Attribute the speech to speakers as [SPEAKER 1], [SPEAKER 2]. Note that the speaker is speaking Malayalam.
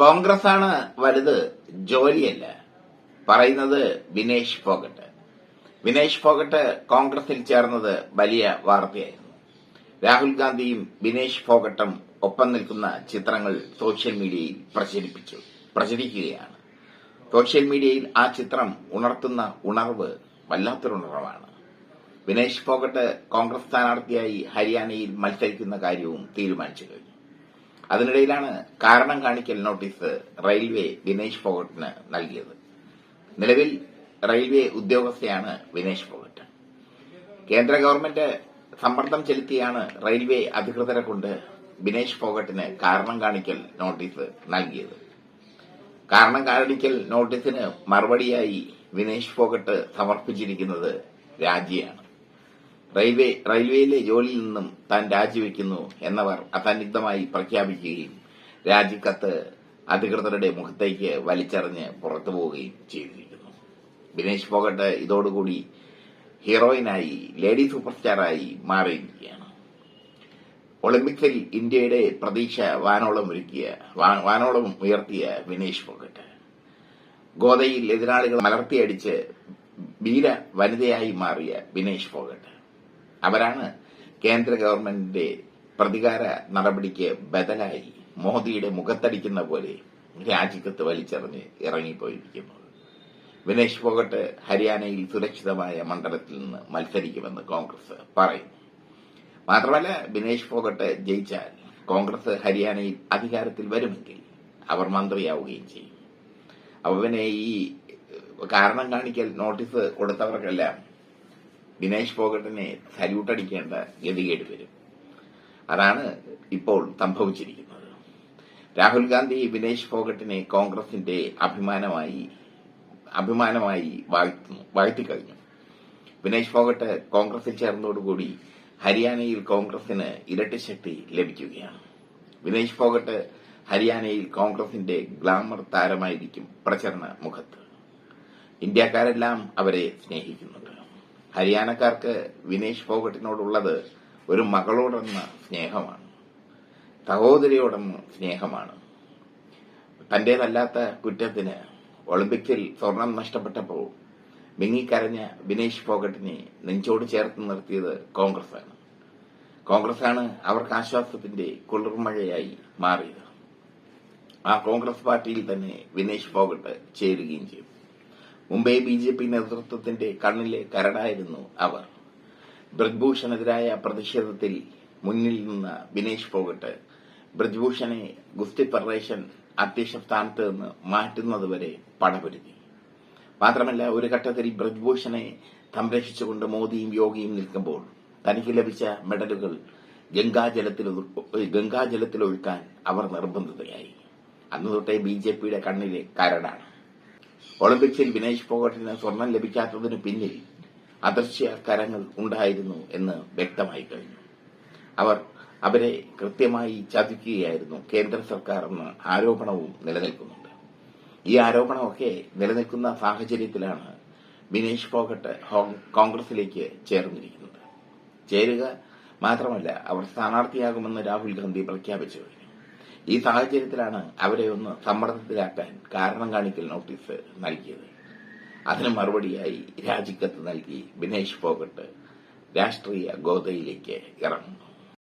[SPEAKER 1] കോൺഗ്രസ് ആണ് വലുത് ജോലിയല്ല. പറയുന്നത് വിനേഷ് ഫോഗട്ട്. വിനേഷ് ഫോഗട്ട് കോൺഗ്രസിൽ ചേർന്നത് വലിയ വാർത്തയായിരുന്നു. രാഹുൽ ഗാന്ധിയും വിനേഷ് ഫോഗട്ടും ഒപ്പം നിൽക്കുന്ന ചിത്രങ്ങൾ സോഷ്യൽ മീഡിയയിൽ പ്രചരിപ്പിച്ചു പ്രചരിക്കുകയാണ്. സോഷ്യൽ മീഡിയയിൽ ആ ചിത്രം ഉണർത്തുന്ന ഉണർവ് വല്ലാത്തൊരു ഉണർവാണ് വിനേഷ് ഫോഗട്ട് കോൺഗ്രസ് സ്ഥാനാർത്ഥിയായി ഹരിയാനയിൽ മത്സരിക്കുന്ന കാര്യവും തീരുമാനിച്ചു കഴിഞ്ഞു. അതിനിടയിലാണ് കാരണം കാണിക്കൽ നോട്ടീസ് റെയിൽവേ വിനേഷ് ഫോഗട്ടിന് നൽകിയത്. നിലവിൽ റെയിൽവേ ഉദ്യോഗസ്ഥയാണ് വിനേഷ് ഫോഗട്ട്. കേന്ദ്ര ഗവൺമെന്റ് സമ്മർദ്ദം ചെലുത്തിയാണ് റെയിൽവേ അധികൃതരെ കൊണ്ട് വിനേഷ് ഫോഗട്ടിന് കാരണം കാണിക്കൽ നോട്ടീസ് നൽകിയത്. കാരണം കാണിക്കൽ നോട്ടീസിന് മറുപടിയായി വിനേഷ് ഫോഗട്ട് സമർപ്പിച്ചിരിക്കുന്നത് രാജിയാണ്. റെയിൽവേ റെയിൽവേയിലെ ജോലിയിൽ നിന്നും താൻ രാജിവെക്കുന്നു എന്നവർ അസന്നിഗ്ധമായി പ്രഖ്യാപിക്കുകയും രാജിക്കത്ത് അധികൃതരുടെ മുഖത്തേക്ക് വലിച്ചെറിഞ്ഞ് പുറത്തു പോവുകയും ചെയ്തിരിക്കുന്നു. ബിനേഷ് ഫോഗട്ട് ഇതോടുകൂടി ഹീറോയിനായി ലേഡി സൂപ്പർ സ്റ്റാറായി മാറിയിരിക്കുകയാണ്. ഒളിമ്പിക്സിൽ ഇന്ത്യയുടെ പ്രതീക്ഷ വാനോളം ഒരുക്കിയ വാനോളം ഉയർത്തിയ വിനേഷ് ഫോഗട്ട് ഗോതയിൽ എതിരാളികൾ മലർത്തിയടിച്ച് വീര വനിതയായി മാറിയ വിനേഷ് ഫോഗട്ട് അവരാണ് കേന്ദ്ര ഗവൺമെന്റിന്റെ പ്രതികാര നടപടിക്ക് ബദലായി മോദിയുടെ മുഖത്തടിക്കുന്ന പോലെ രാജിക്കത്ത് വലിച്ചെറിഞ്ഞ് ഇറങ്ങിപ്പോയിരിക്കുന്നത്. വിനേഷ് ഫോഗട്ട് ഹരിയാനയിൽ സുരക്ഷിതമായ മണ്ഡലത്തിൽ നിന്ന് മത്സരിക്കുമെന്ന് കോൺഗ്രസ് പറയുന്നു. മാത്രമല്ല വിനേഷ് ഫോഗട്ട് ജയിച്ചാൽ കോൺഗ്രസ് ഹരിയാനയിൽ അധികാരത്തിൽ വരുമെങ്കിൽ അവർ മന്ത്രിയാവുകയും ചെയ്യും. അവനെ പിന്നെ ഈ കാരണം കാണിക്കൽ നോട്ടീസ് കൊടുത്തവർക്കെല്ലാം വിനേഷ് ഫോഗട്ടിനെ സല്യൂട്ട് അടിക്കേണ്ട ഗതികേട് വരും. അതാണ് ഇപ്പോൾ സംഭവിച്ചിരിക്കുന്നത്. രാഹുൽ ഗാന്ധി വിനേഷ് ഫോഗട്ടിനെ കോൺഗ്രസിന്റെ അഭിമാനമായി അഭിമാനമായി വാഴ്ത്തുന്നു വാഴ്ത്തിക്കഴിഞ്ഞു. വിനേഷ് ഫോഗട്ട് കോൺഗ്രസിൽ ചേർന്നതോടുകൂടി ഹരിയാനയിൽ കോൺഗ്രസിന് ഇരട്ടി ശക്തി ലഭിക്കുകയാണ്. വിനേഷ് ഫോഗട്ട് ഹരിയാനയിൽ കോൺഗ്രസിന്റെ ഗ്ലാമർ താരമായിരിക്കും പ്രചരണ മുഖത്ത്. ഇന്ത്യക്കാരെല്ലാം അവരെ സ്നേഹിക്കുന്നുണ്ട് ഹരിയാനക്കാർക്ക് വിനേഷ് ഫോഗട്ടിനോടുള്ളത് ഒരു മകളോടെന്ന സ്നേഹമാണ്. സഹോദരിയോടെന്ന സ്നേഹമാണ്. തന്റേതല്ലാത്ത കുറ്റത്തിന് ഒളിമ്പിക്സിൽ സ്വർണം നഷ്ടപ്പെട്ടപ്പോൾ മിങ്ങിക്കരഞ്ഞ വിനേഷ് ഫോഗട്ടിനെ നെഞ്ചോട് ചേർത്ത് നിർത്തിയത് കോൺഗ്രസാണ് കോൺഗ്രസാണ് അവർക്ക് ആശ്വാസത്തിന്റെ കുളിർമഴയായി മാറിയത്. ആ കോൺഗ്രസ് പാർട്ടിയിൽ തന്നെ വിനേഷ് ഫോഗട്ട് ചേരുകയും ചെയ്തു. മുംബൈ ബി ജെ പി നേതൃത്വത്തിന്റെ കണ്ണിലെ കരടായിരുന്നു അവർ. ബ്രജ്ഭൂഷണെതിരായ പ്രതിഷേധത്തിൽ മുന്നിൽ നിന്ന ബിനേഷ് ഫോഗട്ട് ബ്രജ്ഭൂഷണെ ഗുസ്തി ഫെഡറേഷൻ അധ്യക്ഷ സ്ഥാനത്ത് നിന്ന് മാറ്റുന്നതുവരെ പടപൊരുതി. മാത്രമല്ല ഒരു ഘട്ടത്തിൽ ബ്രജ്ഭൂഷണെ സംരക്ഷിച്ചുകൊണ്ട് മോദിയും യോഗിയും നിൽക്കുമ്പോൾ തനിക്ക് ലഭിച്ച മെഡലുകൾ ഗംഗാജലത്തിൽ ഗംഗാജലത്തിൽ ഒഴുക്കാൻ അവർ നിർബന്ധിതയായി. അന്ന് തൊട്ടേ ബി ജെ പിയുടെ കണ്ണിലെ കരടാണ്. ഒളിമ്പിക്സിൽ വിനേഷ് ഫോഗട്ടിന് സ്വർണം ലഭിക്കാത്തതിന് പിന്നിൽ അദൃശ്യ കരങ്ങൾ ഉണ്ടായിരുന്നു എന്ന് വ്യക്തമായി കഴിഞ്ഞു. അവർ അവരെ കൃത്യമായി ചതിക്കുകയായിരുന്നു. കേന്ദ്ര സർക്കാർ എന്ന ആരോപണവും നിലനിൽക്കുന്നുണ്ട്. ഈ ആരോപണമൊക്കെ നിലനിൽക്കുന്ന സാഹചര്യത്തിലാണ് വിനേഷ് ഫോഗട്ട് കോൺഗ്രസിലേക്ക് ചേർന്നിരിക്കുന്നത്. ചേരുക മാത്രമല്ല അവർ സ്ഥാനാർത്ഥിയാകുമെന്ന് രാഹുൽ ഗാന്ധി പ്രഖ്യാപിച്ചു കഴിഞ്ഞു. ഈ സാഹചര്യത്തിലാണ് അവരെ ഒന്ന് സമ്മർദ്ദത്തിലാക്കാൻ കാരണം കാണിക്കൽ നോട്ടീസ് നൽകിയത്. അതിന് മറുപടിയായി രാജിക്കത്ത് നൽകി ബിനേഷ് ഫോഗട്ട് രാഷ്ട്രീയ ഗോതയിലേക്ക് ഇറങ്ങും